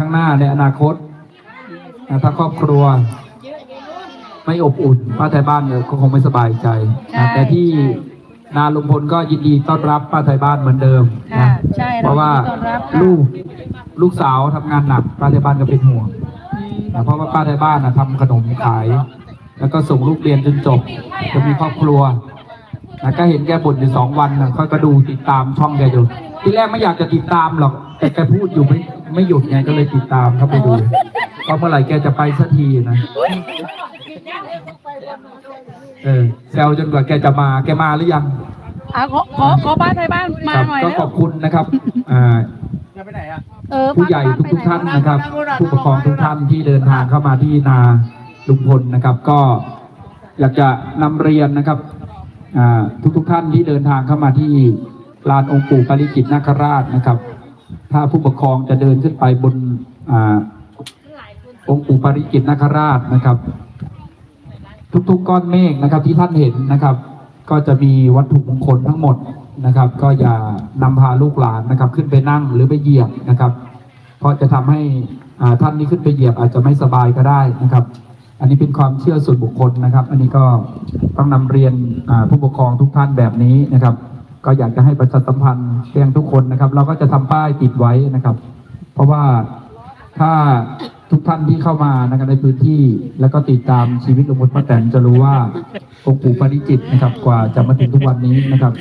ข้างหน้าในอนาคตนะถ้าครอบครัว ไม่อบอุ่นป้าไทยบ้านเนี่ยก็คงไม่สบายใจนะแต่ที่นาลุงพลก็ยินดีต้อนรับป้าไทยบ้านเหมือนเดิมค่ะนะใช่เพราะว่าเรายินดีต้อนรับค่ะลูกลูกสาวทำงานหนักป้าไทยบ้านก็เป็นห่วงนะเพราะว่าป้าไทยบ้านนะทำขนมขาย แล้วก็ส่งลูกเรียนจนจบ จะมีครอบครัวนะก็เห็นแกบ่นอยู่สองวันนะก็ก็ดูติดตามช่องแกอยู่ที่แรกไม่อยากจะติดตามหรอกแต่แกพูดอยู่ไม่ ไม่หยุดไงก็เลยติดตามเข้าไปดูว่าเมื่อไหร่แกจะไปสักทีนะ เออแซวจนกว่าแกจะมาแกมาหรือยังอะขอขอขอบ้านไทยบ้านมาครับหน่อยก็แล้วขอบคุณนะครับอ่าเออผู้ใหญ่ทุกๆท่านนะครับ ผู้ปกครองทุกท่านที่เดินทางเข้ามาที่นาลุงพลนะครับ ก็อยากจะนำเรียนนะครับอ่าทุกๆท่านที่เดินทางเข้ามาที่ลานองค์ปู่ปาริจิตนาคราชนะครับ ถ้าผู้ปกครองจะเดินขึ้นไปบนองค์ปู่ปาริจิตนาคราชนะครับ ทุกๆก้อนเมฆนะครับ ที่ท่านเห็นนะครับ ก็จะมีวัตถุมงคลทั้งหมดนะครับ ก็อย่านำพาลูกหลานนะครับ ขึ้นไปนั่งหรือไปเหยียบนะครับ เพราะจะทำให้ท่านที่ขึ้นไปเหยียบอาจจะไม่สบายก็ได้นะครับ อันนี้เป็นความเชื่อส่วนบุคคลนะครับ อันนี้ก็ต้องนำเรียนผู้ปกครองทุกท่านแบบนี้นะครับ ก็อยากจะให้ประชาสัมพันธ์แจ้งทุกคนนะครับ เราก็จะทำป้ายติดไว้นะครับ เพราะว่าถ้าทุกท่านที่เข้ามานะครับในพื้นที่แล้วก็ติดตามชีวิตหลวงพ่อป้าแตนจะรู้ว่าองค์ปู่ปาริจิตนะครับ กว่าจะมาถึงทุกวันนี้นะครับ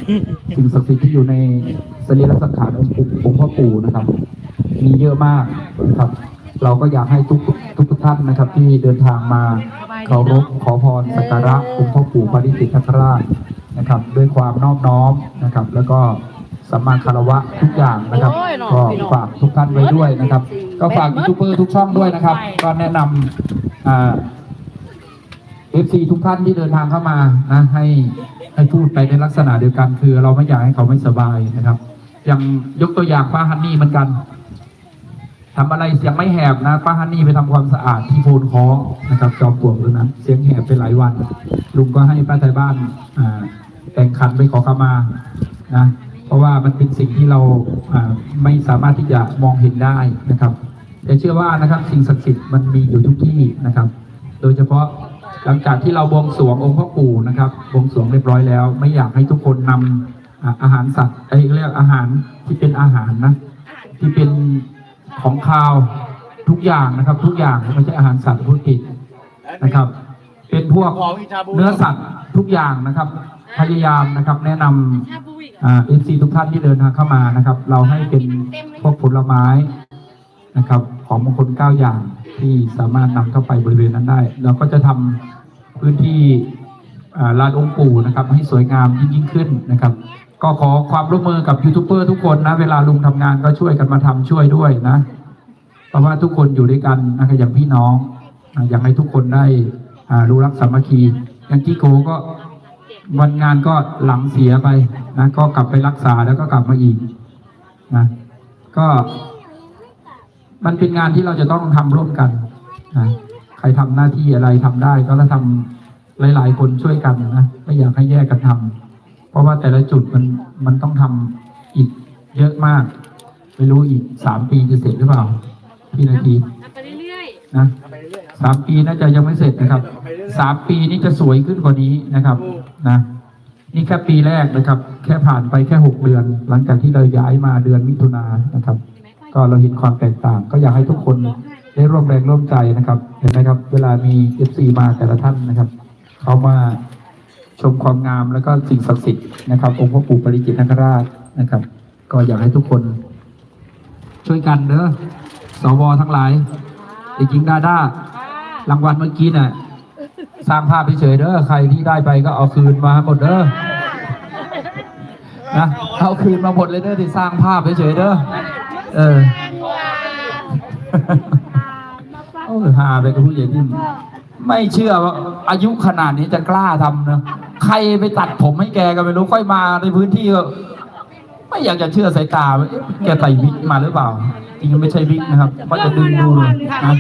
สิ่งศักดิ์สิทธิ์ที่อยู่ในสรีระสังขารองค์ปู่องค์พ่อปู่นะครับ มีเยอะมากนะครับ เราก็อยากให้ทุกทุกทุกท่านนะครับ ที่เดินทางมาเคารพขอพรสักการะองค์พ่อปู่ปาริจิตนคราช นะครับด้วยความนอบน้อมนะครับ แล้วก็สัมมาคารวะทุกอย่างนะครับ ก็ฝากทุกท่านไว้ด้วยนะครับ ก็ฝากยูทูบเบอร์ทุกช่องด้วยนะครับ ก็แนะนำอ่าเอฟซีทุกท่านที่เดินทางเข้ามานะให้ให้พูดไปในลักษณะเดียวกัน คือเราไม่อยากให้เขาไม่สบายนะครับ อย่างยกตัวอย่างป้าฮันนี่เหมือนกันทำอะไรเสียงไม่แหบนะป้าฮันนี่ไปทำความสะอาดที่โพนคอนะครับ จอมปลวกตรงนั้นเสียงแหบไปหลายวัน ลุงก็ให้ป้าไทยบ้านอ่า แต่งขันไปขอขมานะเพราะว่ามันเป็นสิ่งที่เราไม่สามารถที่จะมองเห็นได้นะครับแต่เชื่อว่านะครับสิ่งศักดิ์สิทธิ์มันมีอยู่ทุกที่นะครับ โดยเฉพาะหลังจากที่เราบวงสรวงองค์พ่อปู่นะครับบวงสรวงเรียบร้อยแล้ว ไม่อยากให้ทุกคนนำอาอาหารสัตว์ไอ้เรียกอาหารที่เป็นอาหารนะที่เป็นของคาวทุกอย่างนะครับ ทุกอย่างไม่ใช่อาหารสัตว์พูดผิดนะครับ เป็นพวกเนื้อสัตว์ ทุกอย่างนะครับ พยายามนะครับ แนะนำอ่าเอฟซีทุกท่านที่เดินทางเข้ามานะครับ เราให้เป็นพวกผลไม้นะครับ ของมงคลเก้าอย่างที่สามารถนำเข้าไปบริเวณนั้นได้ เราก็จะทำพื้นที่ลานองค์ปู่นะครับ ให้สวยงามยิ่งยิ่งขึ้นนะครับ ก็ขอความร่วมมือกับยูทูบเบอร์ทุกคนนะ เวลาลุงทำงานก็ช่วยกันมาทำช่วยด้วยนะ เพราะว่าทุกคนอยู่ด้วยกันนะครับอย่างพี่น้อง อยากให้ทุกคนได้รู้รักสามัคคี อย่างจิโกก็วันงานก็หลังเสียไปนะก็กลับไปรักษาแล้วก็กลับมาอีกนะก็ มันเป็นงานที่เราจะต้องทำร่วมกันนะใครทำหน้าที่อะไรทำได้ ก็แล้วทำหลาย ๆ คนช่วยกันนะไม่อยากให้แยกกันทำเพราะว่าแต่ละจุดมันมันต้องทำอีกเยอะมาก ไม่รู้อีกสามปีจะเสร็จหรือเปล่าพี่นาทีไปเรื่อยนะสามปีน่าจะยังไม่เสร็จนะครับ สามปีนี้จะสวยขึ้นกว่านี้นะครับนะนี่แค่ปีแรกนะครับ แค่ผ่านไปแค่หกเดือน หลังจากที่เราย้ายมาเดือนมิถุนายนนะครับ ก็เราเห็นความแตกต่าง ก็อยากให้ทุกคนได้ร่วมแรงร่วมใจนะครับ เห็นไหมครับ เวลามีเอฟซีมาแต่ละท่านนะครับ เขามาชมความงามแล้วก็สิ่งศักดิ์สิทธิ์นะครับองค์พระปู่ปริจิตรนคราชนะครับ ก็อยากให้ทุกคน ช่วยกันเด้อสวทั้งหลายเด็กหญิงดาด้ารางวัลเมื่อกี้น่ะ สร้างภาพเฉยๆเด้อใครที่ได้ไปก็เอาคืนมาหมดเด้อนะเอาคืนมาหมดเลยเด้อที่สร้างภาพเฉยๆเด้อเออโอ้ยหาไปกับผู้ใหญ่นิ่มไม่เชื่อว่าอายุขนาดนี้จะกล้าทำนะใครไปตัดผมให้แกก็ไม่รู้ค่อยมาในพื้นที่ก็ไม่อยากจะเชื่อสายตาว่าเอ๊ะแกใส่วิกมาหรือเปล่าจริงๆไม่ใช่วิกนะครับว่าจะดึงดูเลยนะ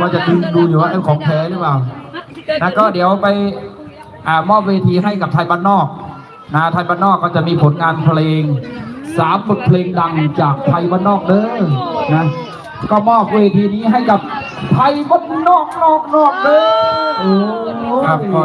ว่าจะดึงดูอยู่ว่าไอ้ของแท้หรือเปล่า นะก็เดี๋ยวไปอ่ามอบเวทีให้กับไทยบ้านนอกนะไทยบ้านนอกก็จะมีผลงานเพลงสามบทเพลงดังจากไทยบ้านนอกเด้อนะก็มอบเวทีนี้ให้กับไทยบ้านนอกนอกนอกเลยครับก็